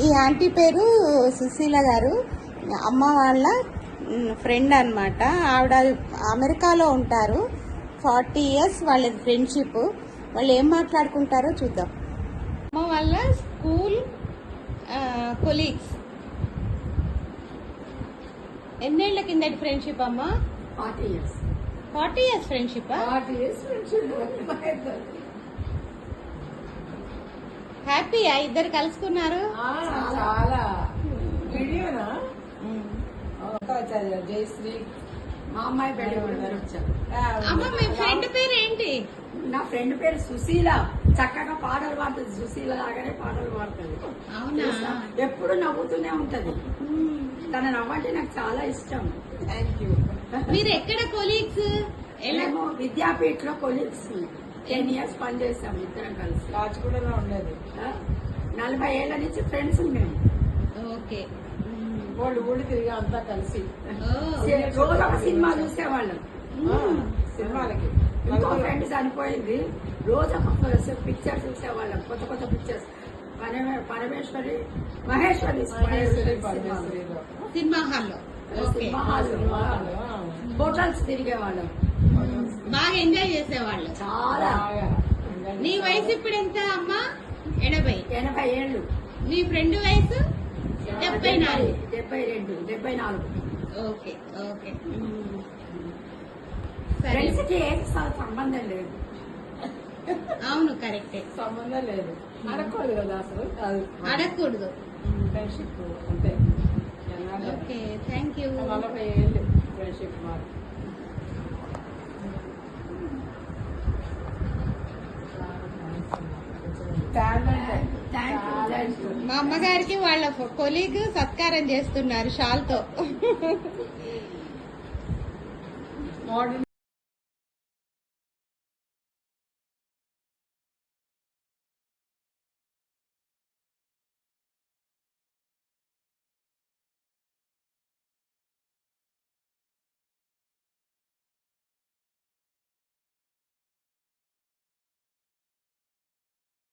ఈ ఆంటీ పేరు సుశీల గారు. అమ్మ వాళ్ళ ఫ్రెండ్ అన్నమాట. ఆవిడ అమెరికాలో ఉంటారు. ఫార్టీ ఇయర్స్ వాళ్ళ ఫ్రెండ్షిప్. వాళ్ళు ఏం మాట్లాడుకుంటారో చూద్దాం. అమ్మ వాళ్ళ స్కూల్ కొలీగ్స్. ఎన్నేళ్ళ కిందటి ఫ్రెండ్షిప్ అమ్మా? Forty years. Forty years friendship forty years హ్యాపీయా ఇద్దరు కలుసుకున్నారు? చాలా. వీడియోనా? జయశ్రీ. మా అమ్మాయి పెళ్ళి అమ్మ మీ ఫ్రెండ్ పేరు ఏంటి నా ఫ్రెండ్ పేరు సుశీల. చక్కగా పాటలు పాడుతుంది. సుశీల లాగానే పాటలు పాడుతుంది. అవునా? ఎప్పుడు నవ్వుతూనే ఉంటది. తన నవ్వంటే నాకు చాలా ఇష్టం. థ్యాంక్ యూ మీరు ఎక్కడ కొలీగ్స్ విద్యాపీఠ్లో కొలీగ్స్ టెన్ ఇయర్స్ పనిచేస్తాం ఇద్దరం కలిసి. రాజగూడలో ఉండేది? నలభై ఏళ్ళ నుంచి ఫ్రెండ్స్ మేము ఓకే. వాళ్ళు ఊళ్ళు తిరిగి అంతా కలిసి. రోజు ఒక సినిమా చూసేవాళ్ళం. ఆ, సినిమాలకి. ఇంకో ఫ్రెండ్ చనిపోయింది. రోజు ఒక పిక్చర్ చూసేవాళ్ళం. కొత్త కొత్త పిక్చర్స్ పరమేశ్వరి మహేశ్వరి. సినిమా. హాల్లో. ఓకే. సినిమా హాల్ హోటల్స్ తిరిగేవాళ్ళం. బాగా ఎంజాయ్ చేసేవాళ్ళు. చాలా. నీ వయసు ఇప్పుడు ఎంత అమ్మా? ఎనభై. ఎనభై ఏళ్ళు. నీ ఫ్రెండ్ వయసు? డెబ్బై నాలుగు. డెబ్బై రెండు డెబ్బై నాలుగు. Okay okay. సరే. ఫ్రెండ్స్కి ఏం సంబంధం లేదు. అవును కరెక్టే. సంబంధం లేదు. అడగకూడదు కదా అసలు? అడగకూడదు. ఫ్రెండ్షిప్ అంతే? Okay thank you. నలభై ఏళ్ళు ఫ్రెండ్షిప్ మాకు talent thank you thank you మా అమ్మగారికి వాళ్ళ కొలీగ్ సత్కారం చేస్తున్నారు షాల్తో. మోడర్న్